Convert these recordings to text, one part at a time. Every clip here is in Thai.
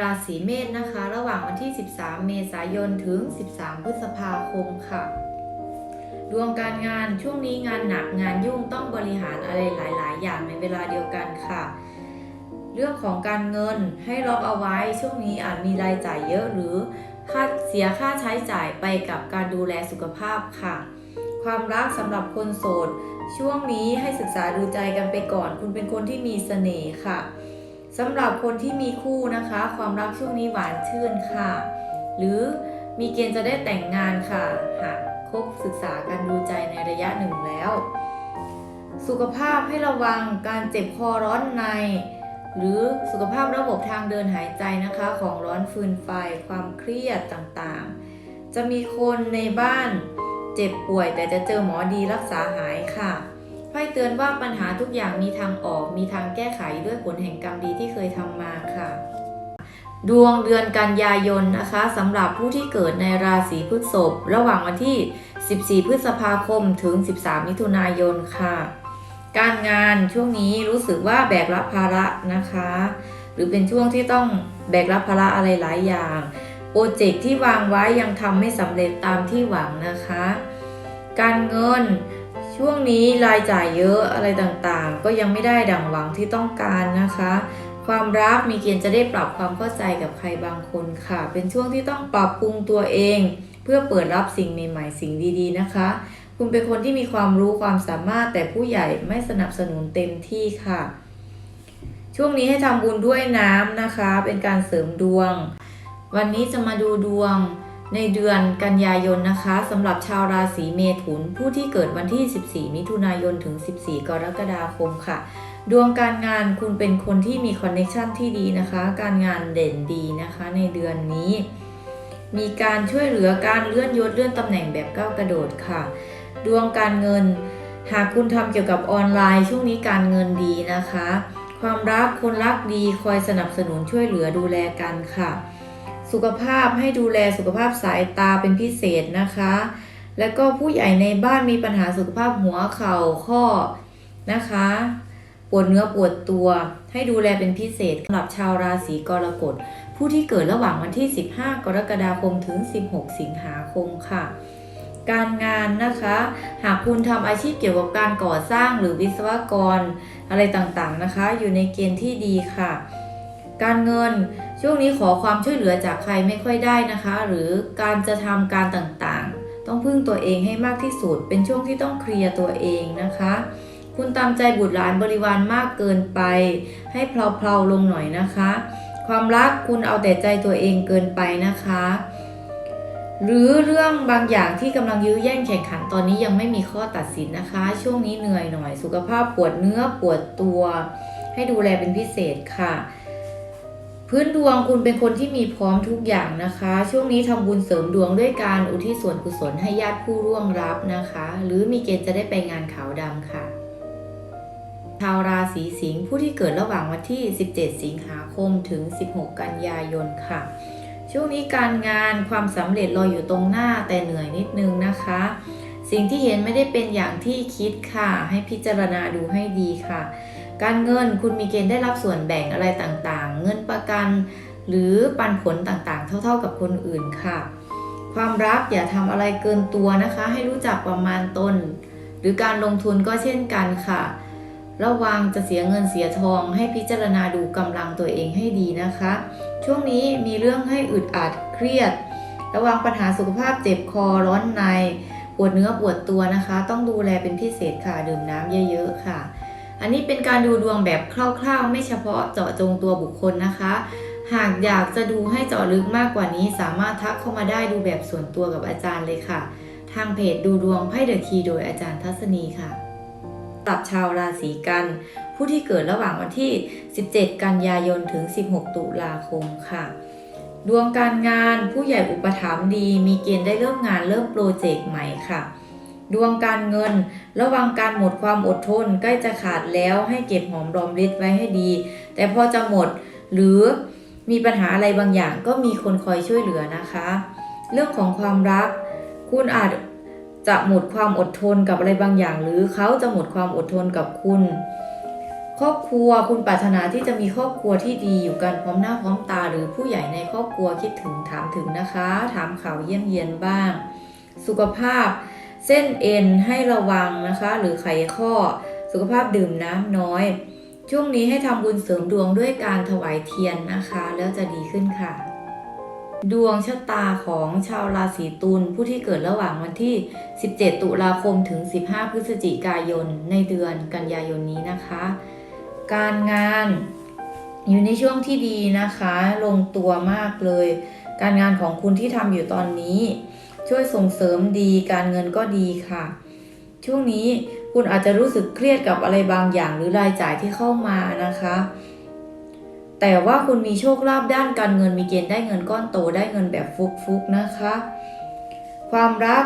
ราศีเมษนะคะ ระหว่างวันที่ 13 เมษายนถึง 13 พฤษภาคมค่ะ ดวงการงานช่วงนี้งานหนักงานยุ่งต้องบริหารอะไรหลาย ๆ อย่างในเวลาเดียวกันค่ะ เรื่องของการเงินให้ล็อกเอาไว้ช่วงนี้อาจมีรายจ่ายเยอะหรือค่าเสียค่าใช้จ่ายไปกับการดูแลสุขภาพค่ะ ความรักสำหรับคนโสด ช่วงนี้ให้ศึกษาดูใจกันไปก่อน คุณเป็นคนที่มีเสน่ห์ค่ะ สำหรับคนที่มีคู่นะคะ ความรักช่วงนี้หวานชื่นค่ะ หรือมีเกณฑ์จะได้แต่งงานค่ะ หากคบศึกษากันดูใจในระยะหนึ่งแล้ว สุขภาพให้ระวังการเจ็บคอร้อนใน หรือสุขภาพระบบทางเดินหายใจนะคะ ของร้อนฟืนไฟความเครียดต่างๆ จะมีคนในบ้านเจ็บป่วยแต่จะเจอหมอดีรักษาหายค่ะ ไพ่เตือนว่าปัญหาทุกอย่างมีทางออกมีทางแก้ไขด้วยผลแห่งกรรมดีที่เคยทำมาค่ะ ดวงเดือนกันยายนนะคะสำหรับผู้ที่เกิดในราศีพฤษภระหว่างวันที่ 14 พฤษภาคมถึง 13 มิถุนายนค่ะ การงานช่วงนี้รู้สึกว่าแบกรับภาระนะคะ หรือเป็นช่วงที่ต้องแบกรับภาระอะไรหลายอย่างโปรเจกต์ที่วางไว้ยังทำไม่สำเร็จตามที่หวังนะคะ การเงิน ช่วงนี้รายจ่ายเยอะอะไรต่างๆ ก็ยังไม่ได้ดั่งหวังที่ต้องการนะคะ ความรักมีเกณฑ์จะได้ปรับความเข้าใจกับใครบางคนค่ะ เป็นช่วงที่ต้องปรับปรุงตัวเอง เพื่อเปิดรับสิ่งใหม่ๆสิ่งดีๆนะคะ คุณเป็นคนที่มีความรู้ความสามารถแต่ผู้ใหญ่ไม่สนับสนุนเต็มที่ค่ะ ช่วงนี้ให้ทำบุญด้วยน้ำนะคะ เป็นการเสริมดวง วันนี้จะมาดูดวง ในเดือนกันยายนนะคะสำหรับชาวราศีเมถุน ผู้ที่เกิดวันที่ 14 มิถุนายนถึง 14 กรกฎาคมค่ะ ดวงการงานคุณเป็นคนที่มีคอนเนคชันที่ดีนะคะ การงานเด่นดีนะคะในเดือนนี้ มีการช่วยเหลือการเลื่อนยศเลื่อนตำแหน่งแบบก้าวกระโดดค่ะ ดวงการเงิน หากคุณทำเกี่ยวกับออนไลน์ช่วงนี้การเงินดีนะคะ ความรักคนรักดีคอยสนับสนุนช่วยเหลือดูแลกันค่ะ สุขภาพให้ดูแลสุขภาพสายตาเป็นพิเศษนะคะ แล้วก็ผู้ใหญ่ในบ้านมีปัญหาสุขภาพหัวเข่าข้อนะคะ ปวดเนื้อปวดตัว ให้ดูแลเป็นพิเศษสำหรับชาวราศีกรกฎ ผู้ที่เกิดระหว่างวันที่ 15 กรกฎาคมถึง 16 สิงหาคมค่ะ การงานนะคะ หากคุณทำอาชีพเกี่ยวกับการก่อสร้างหรือวิศวกรอะไรต่างๆนะคะ อยู่ในเกณฑ์ที่ดีค่ะ การเงิน ช่วงนี้ขอความช่วยเหลือจากใครไม่ค่อยได้นะคะ หรือการจะทำการต่างๆ ต้องพึ่งตัวเองให้มากที่สุด เป็นช่วงที่ต้องเคลียร์ตัวเองนะคะ คุณตามใจบุตรหลานบริวารมากเกินไป ให้เพลาๆลงหน่อยนะคะ ความรักคุณเอาแต่ใจตัวเองเกินไปนะคะ หรือเรื่องบางอย่างที่กำลังยื้อแย่งแข่งขันตอนนี้ยังไม่มีข้อตัดสินนะคะ ช่วงนี้เหนื่อยหน่อย สุขภาพปวดเนื้อปวดตัว ให้ดูแลเป็นพิเศษค่ะ พื้นดวงคุณเป็นคนที่มีพร้อมทุกอย่างนะคะ ช่วงนี้ทำบุญเสริมดวงด้วยการอุทิศส่วนกุศลให้ญาติผู้ร่วงรับนะคะ หรือมีเกณฑ์จะได้ไปงานขาวดำค่ะชาวราศีสิงห์ผู้ที่เกิดระหว่างวันที่ 17 สิงหาคมถึง 16 กันยายนค่ะ ช่วงนี้การงานความสำเร็จรออยู่ตรงหน้าแต่เหนื่อยนิดนึงนะคะ สิ่งที่เห็นไม่ได้เป็นอย่างที่คิดค่ะ ให้พิจารณาดูให้ดีค่ะ การเงินคุณมีเกณฑ์ได้รับส่วนแบ่งอะไรต่างๆ เงินประกันหรือปันผลต่างๆ เท่า ๆ กับคนอื่นค่ะ ความรักอย่าทำอะไรเกินตัวนะคะ ให้รู้จักประมาณตนหรือการลงทุนก็เช่นกันค่ะ ระวังจะเสียเงินเสียทอง ให้พิจารณาดูกำลังตัวเองให้ดีนะคะ ช่วงนี้มีเรื่องให้อึดอัดเครียด ระวังปัญหาสุขภาพเจ็บคอร้อนใน ปวดเนื้อปวดตัวนะคะ ต้องดูแลเป็นพิเศษค่ะดื่มน้ำเยอะๆค่ะ อันนี้เป็นการดูดวงแบบคร่าวๆ ไม่เฉพาะเจาะจงตัวบุคคลนะคะ หากอยากจะดูให้เจาะลึกมากกว่านี้ สามารถทักเข้ามาได้ดูแบบส่วนตัวกับอาจารย์เลยค่ะ ทางเพจดูดวงไพ่เดอะคีโดยอาจารย์ทัศนีค่ะสำหรับชาวราศีกัน ผู้ที่เกิดระหว่างวันที่ 17 กันยายนถึง 16 ตุลาคมค่ะ ดวงการงานผู้ใหญ่อุปถัมภ์ดี มีเกณฑ์ได้เริ่มงานเริ่มโปรเจกต์ใหม่ค่ะ ดวงการเงิน ระวังการหมดความอดทนใกล้จะขาดแล้วให้เก็บหอมรอมริบไว้ให้ดี แต่พอจะหมดหรือมีปัญหาอะไรบางอย่างก็มีคนคอยช่วยเหลือนะคะ เรื่องของความรัก คุณอาจจะหมดความอดทนกับอะไรบางอย่าง หรือเขาจะหมดความอดทนกับคุณ ครอบครัวคุณปรารถนาที่จะมีครอบครัวที่ดีอยู่กันพร้อมหน้าพร้อมตา หรือผู้ใหญ่ในครอบครัวคิดถึงถามถึงนะคะ ถามข่าวเยี่ยมเยียนบ้าง สุขภาพ เส้นเอ็นให้ระวังนะคะ หรือไขข้อ สุขภาพดื่มน้ำน้อย ช่วงนี้ให้ทำบุญเสริมดวงด้วยการถวายเทียนนะคะ แล้วจะดีขึ้นค่ะ ดวงชะตาของชาวราศีตุลผู้ที่เกิดระหว่างวันที่ 17 ตุลาคมถึง 15 พฤศจิกายนในเดือนกันยายนนี้นะคะ การงานอยู่ในช่วงที่ดีนะคะ ลงตัวมากเลย การงานของคุณที่ทำอยู่ตอนนี้ ช่วยส่งเสริมดีการเงินก็ดีค่ะ ช่วงนี้คุณอาจจะรู้สึกเครียดกับอะไรบางอย่างหรือรายจ่ายที่เข้ามานะคะ แต่ว่าคุณมีโชคลาภด้านการเงินมีเกณฑ์ได้เงินก้อนโตได้เงินแบบฟุกๆนะคะ ความรัก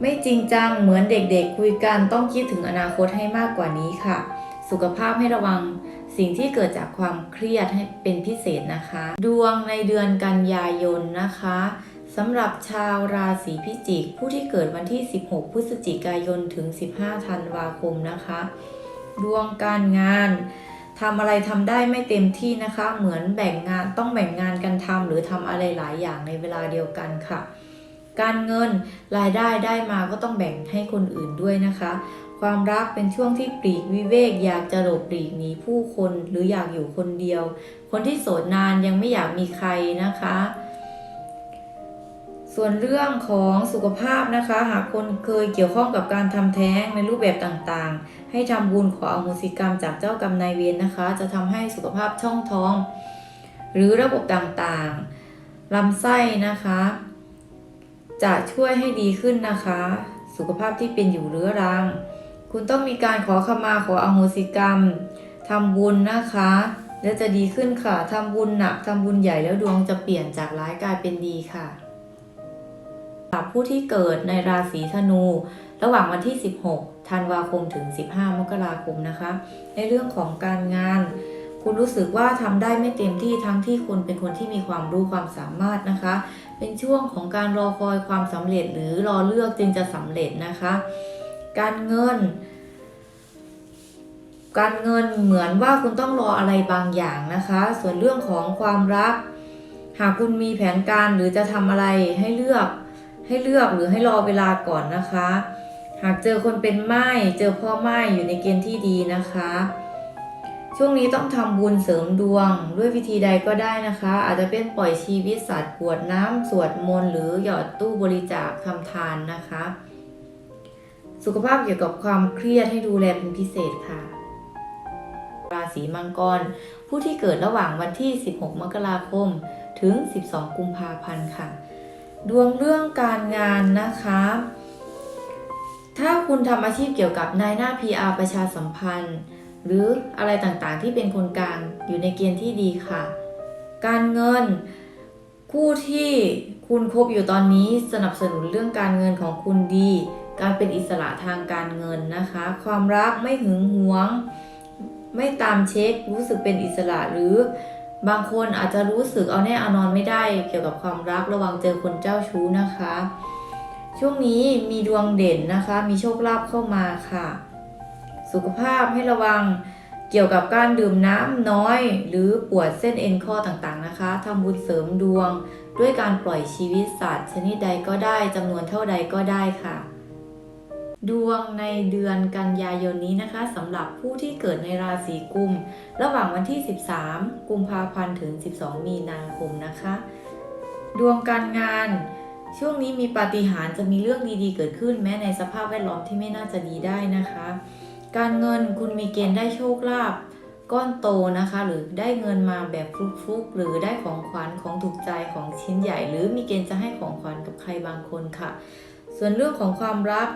ไม่จริงจังเหมือนเด็กๆคุยกันต้องคิดถึงอนาคตให้มากกว่านี้ค่ะ สุขภาพให้ระวังสิ่งที่เกิดจากความเครียดให้เป็นพิเศษนะคะ ดวงในเดือนกันยายนนะคะสำหรับชาวราศีพิจิก ผู้ที่เกิดวันที่ 16 พฤศจิกายนถึง 15 ธันวาคมนะคะ ดวงการงานทำอะไรทำได้ไม่เต็มที่นะคะ เหมือนแบ่งงานต้องแบ่งงานกันทำหรือทำอะไรหลายอย่างในเวลาเดียวกันค่ะ การเงินรายได้ได้มาก็ต้องแบ่งให้คนอื่นด้วยนะคะ ความรักเป็นช่วงที่ปลีกวิเวกอยากจะหลบปลีกหนีผู้คนหรืออยากอยู่คนเดียว คนที่โสดนานยังไม่อยากมีใครนะคะ ส่วนเรื่องของสุขภาพนะคะ หากคนเคยเกี่ยวข้องกับการทำแท้งในรูปแบบต่างๆ ให้ทำบุญขออโหสิกรรมจากเจ้ากรรมนายเวรนะคะ จะทำให้สุขภาพช่องท้อง หรือระบบต่างๆลำไส้นะคะ จะช่วยให้ดีขึ้นนะคะ สุขภาพที่เป็นอยู่เรื้อรัง คุณต้องมีการขอขมาขออโหสิกรรมทำบุญนะคะ แล้วจะดีขึ้นค่ะทำบุญหนักทำบุญใหญ่แล้วดวงจะเปลี่ยนจากร้ายกลายเป็นดีค่ะสำหรับผู้ที่เกิดในราศีธนู ระหว่างวันที่ 16 ธันวาคมถึง 15 มกราคมนะคะ ในเรื่องของการงาน คุณรู้สึกว่าทำได้ไม่เต็มที่ทั้งที่คุณเป็นคนที่มีความรู้ความสามารถนะคะ เป็นช่วงของการรอคอยความสำเร็จหรือรอเลือกจึงจะสำเร็จนะคะ การเงิน การเงินเหมือนว่าคุณต้องรออะไรบางอย่างนะคะ ส่วนเรื่องของความรัก หากคุณมีแผนการหรือจะทำอะไรให้เลือกให้เลือกหรือให้รอเวลาก่อนนะคะ หากเจอคนเป็นไม้เจอพ่อไม้อยู่ในเกณฑ์ที่ดีนะคะ ช่วงนี้ต้องทำบุญเสริมดวง ด้วยวิธีใดก็ได้นะคะ อาจจะเป็นปล่อยชีวิตสัตว์กวดน้ำสวดมนต์หรือหยอดตู้บริจาคทำทานนะคะ สุขภาพเกี่ยวกับความเครียดให้ดูแลเป็นพิเศษค่ะ ราศีมังกร ผู้ที่เกิดระหว่างวันที่ 16 มกราคม ถึง 12 กุมภาพันธ์ค่ะ ดวงเรื่องการงานนะคะ ถ้าคุณทำอาชีพเกี่ยวกับนายหน้า PR ประชาสัมพันธ์ หรืออะไรต่างๆที่เป็นคนกลางอยู่ในเกณฑ์ที่ดีค่ะ การเงินคู่ที่คุณคบอยู่ตอนนี้สนับสนุนเรื่องการเงินของคุณดี การเป็นอิสระทางการเงินนะคะ ความรักไม่หึงหวง ไม่ตามเช็ค รู้สึกเป็นอิสระหรือบางคนอาจจะรู้สึกเอาแน่เอานอนไม่ได้เกี่ยวกับความรักระวังเจอคนเจ้าชู้นะคะ ช่วงนี้มีดวงเด่นนะคะ มีโชคลาภเข้ามาค่ะ สุขภาพให้ระวังเกี่ยวกับการดื่มน้ำน้อย หรือปวดเส้นเอ็นข้อต่างๆนะคะทำบุญเสริมดวง ด้วยการปล่อยชีวิตสัตว์ ชนิดใดก็ได้จำนวนเท่าใดก็ได้ค่ะ ดวงในเดือนกันยายนนี้นะคะสำหรับผู้ที่เกิดในราศีกุม ระหว่างวันที่ 13 กุมภาพันธ์ถึง 12 มีนาคมนะคะ ดวงการงาน ช่วงนี้มีปาฏิหาริย์จะมีเรื่องดีๆเกิดขึ้น แม้ในสภาพแวดล้อมที่ไม่น่าจะดีได้นะคะ การเงินคุณมีเกณฑ์ได้โชคลาภก้อนโตนะคะ หรือได้เงินมาแบบฟลุกๆหรือได้ของขวัญของถูกใจของชิ้นใหญ่ หรือมีเกณฑ์จะให้ของขวัญกับใครบางคนค่ะ ส่วนเรื่องของความรัก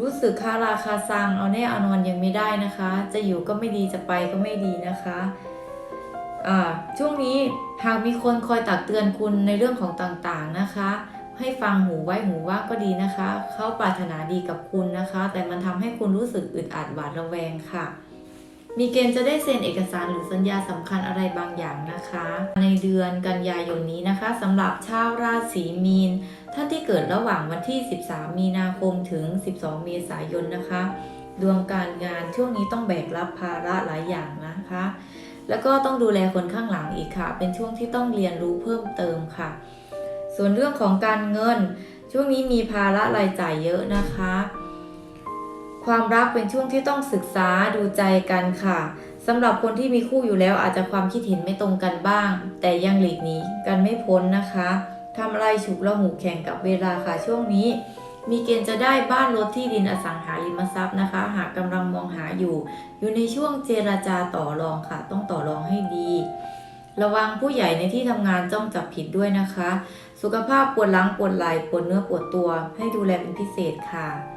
รู้สึกคาราคาซังเอาแน่เอานอนยังไม่ได้นะคะ จะอยู่ก็ไม่ดีจะไปก็ไม่ดีนะคะอ่าช่วงนี้หากมีคนคอยตักเตือนคุณในเรื่องของต่างๆนะคะ ให้ฟังหูไว้หูว่าก็ดีนะคะ เขาปรารถนาดีกับคุณนะคะ แต่มันทำให้คุณรู้สึกอึดอัดหวาดระแวงค่ะ มีเกณฑ์จะได้เซ็นเอกสารหรือสัญญาสำคัญอะไรบางอย่างนะคะ ในเดือนกันยายนนี้นะคะสำหรับชาวราศีมีน ท่านที่เกิดระหว่างวันที่ 13 มีนาคมถึง 12 เมษายนนะคะ ดวงการงานช่วงนี้ต้องแบกรับภาระหลายอย่างนะคะ แล้วก็ต้องดูแลคนข้างหลังอีกค่ะ เป็นช่วงที่ต้องเรียนรู้เพิ่มเติมค่ะ ส่วนเรื่องของการเงิน ช่วงนี้มีภาระรายจ่ายเยอะนะคะ ความรักเป็นช่วงที่ต้องศึกษาดูใจกันค่ะสำหรับคนที่มีคู่อยู่แล้วอาจจะความคิดเห็นไม่ตรงกันบ้าง แต่ยังหลีกหนีกันไม่พ้นนะคะทำอะไรฉุกละหูแข่งกับเวลาค่ะช่วงนี้ มีเกณฑ์จะได้บ้านรถที่ดินอสังหาริมทรัพย์นะคะ หากกำลังมองหาอยู่ อยู่ในช่วงเจราจาต่อรองค่ะ ต้องต่อรองให้ดี ระวังผู้ใหญ่ในที่ทำงานจ้องจับผิดด้วยนะคะ สุขภาพปวดหลังปวดไหล่ปวดเนื้อปวดตัว ให้ดูแลเป็นพิเศษค่ะ